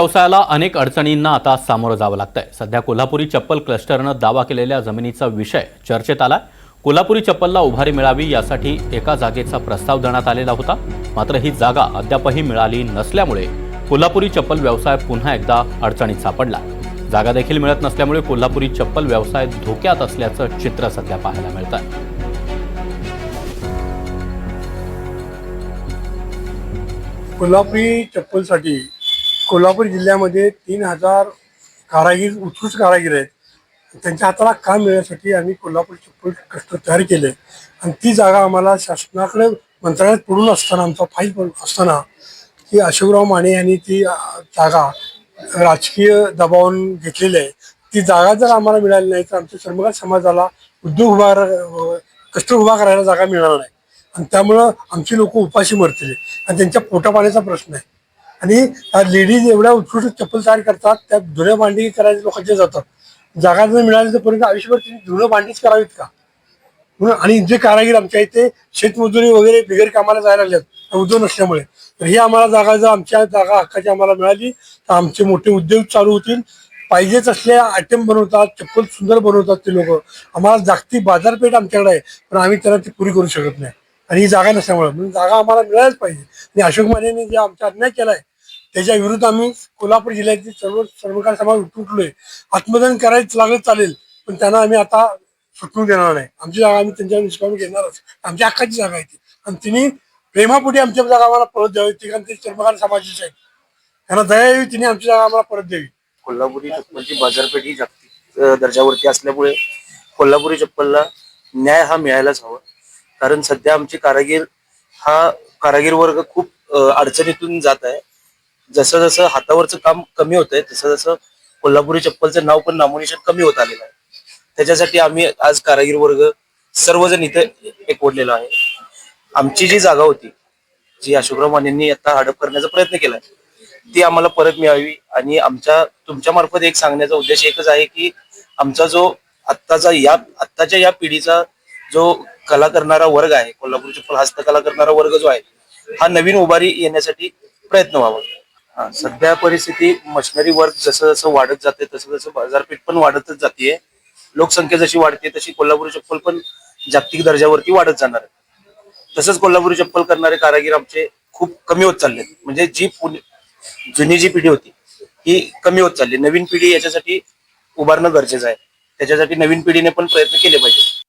व्यवसायाला अनेक अडचणींना आता सामोरं जावं लागतंय. सध्या कोल्हापुरी चप्पल क्लस्टरनं दावा केलेल्या जमिनीचा विषय चर्चेत आलाय. कोल्हापुरी चप्पलला उभारी मिळावी यासाठी एका जागेचा प्रस्ताव देण्यात आलेला होता. मात्र ही जागा अद्यापही मिळाली नसल्यामुळे कोल्हापुरी चप्पल व्यवसाय पुन्हा एकदा अडचणीत सापडला. जागा देखील मिळत नसल्यामुळे कोल्हापुरी चप्पल व्यवसाय धोक्यात असल्याचं चित्र सध्या पाहायला मिळत आहे कोल्हापुरी चप्पलसाठी कोल्हापूर जिल्ह्यामध्ये तीन हजार कारागीर उत्कृष्ट कारागीर आहेत. त्यांच्या हाताला काम मिळण्यासाठी आम्ही कोल्हापूर चप्पल कष्ट तयार केले. आणि ती जागा आम्हाला शासनाकडे मंत्रालयात पडून असताना आमचा फाईल पडून असताना की अशोकराव माने यांनी ती जागा राजकीय दबावून घेतलेली आहे. ती जागा जर आम्हाला मिळाली नाही तर आमच्या श्रमकार समाजाला उद्योग उभा रा- कष्ट उभा करायला जागा मिळणार नाही. आणि त्यामुळं आमची लोक उपाशी मरतील. आणि त्यांच्या पोटापाण्याचा प्रश्न आहे. आणि लेडीज एवढ्या उत्कृष्ट चप्पल तयार करतात त्या जुन्या भांडी करायचे लोकांच्या जातात. जागा जर मिळाली तर पर्यंत आयुष्यभर त्यांनी धुणं भांडीच करावीत का? म्हणून आणि जे कारागीर आमच्या इथे शेतमजुरी वगैरे बिगर कामाला जायला लागल्यात उद्योग नसल्यामुळे. तर ही आम्हाला जागा जर आमच्या जागा हक्काची आम्हाला मिळाली तर आमचे मोठे उद्योग चालू होतील. पाहिजेच असले आयटम बनवतात चप्पल सुंदर बनवतात ते लोक. आम्हाला जागतिक बाजारपेठ आमच्याकडे आहे पण आम्ही त्यांना ती पुरी करू शकत नाही. आणि ही जागा नसल्यामुळे. म्हणून जागा आम्हाला मिळायलाच पाहिजे. आणि अशोक मानेने जे आमचा अन्याय केलाय त्याच्या विरुद्ध आम्ही कोल्हापूर जिल्ह्यातील सर्व सर्वकार समाज उठलोय आत्मदान करायचं लागलं चालेल पण त्यांना आम्ही आता सुटून देणार नाही. आमची जागा आम्ही त्यांच्या निष्कामी घेणारच. आमच्या हक्काची जागा आहे ती. आणि तिने प्रेमापुढे आमच्या जागा आम्हाला परत द्यावी. ती कारण ते सर्वकार समाजाची आहे. त्यांना दया यावी तिने आमची जागा आम्हाला परत द्यावी. कोल्हापुरी चप्पलची बाजारपेठ ही जागतिक अ, दर्जावरती असल्यामुळे कोल्हापुरी चप्पलला न्याय हा मिळायलाच हवा. कारण सध्या आमची कारागीर हा कारागीर वर्ग खूप अ, अडचणीतून जात आहे. जसं जसं हातावरचं काम कमी होत आहे तसं जसं कोल्हापुरी चप्पलचं नाव पण नामोनिशन कमी होत आलेलं आहे. त्याच्यासाठी आम्ही आज कारागीर वर्ग सर्वजण इथे एकवडलेलो आहे. आमची जी जागा होती जी अशोकराव मानेंनी आता हडप करण्याचा प्रयत्न केलाय ती आम्हाला परत मिळावी आणि आमच्या तुमच्या मार्फत एक सांगण्याचा उद्देश एकच आहे की आमचा जो आत्ताचा या आत्ताच्या या पिढीचा जो कला करणारा वर्ग आहे कोल्हापूर चप्पल हस्तकला करणारा वर्ग जो आहे हा नवीन उभारी येण्यासाठी प्रयत्न व्हावा. हा, सध्या परिस्थिती मशिनरी वर्क जसं जसं वाढत जाते तसं तसं बाजारपेठ पण वाढतच जाते लोकसंख्या जशी वाढते तशी कोल्हापुरी चप्पल पण जागतिक दर्जावरती वाढत जाणार आहे. तसंच कोल्हापुरी चप्पल करणारे कारागीर आमचे खूप कमी होत चालले म्हणजे जी पुणे- जुनी जी पिढी होती ही कमी होत चालली. नवीन पिढी याच्यासाठी उभारणं गरजेचं आहे. त्याच्यासाठी नवीन पिढीने पण प्रयत्न केले पाहिजे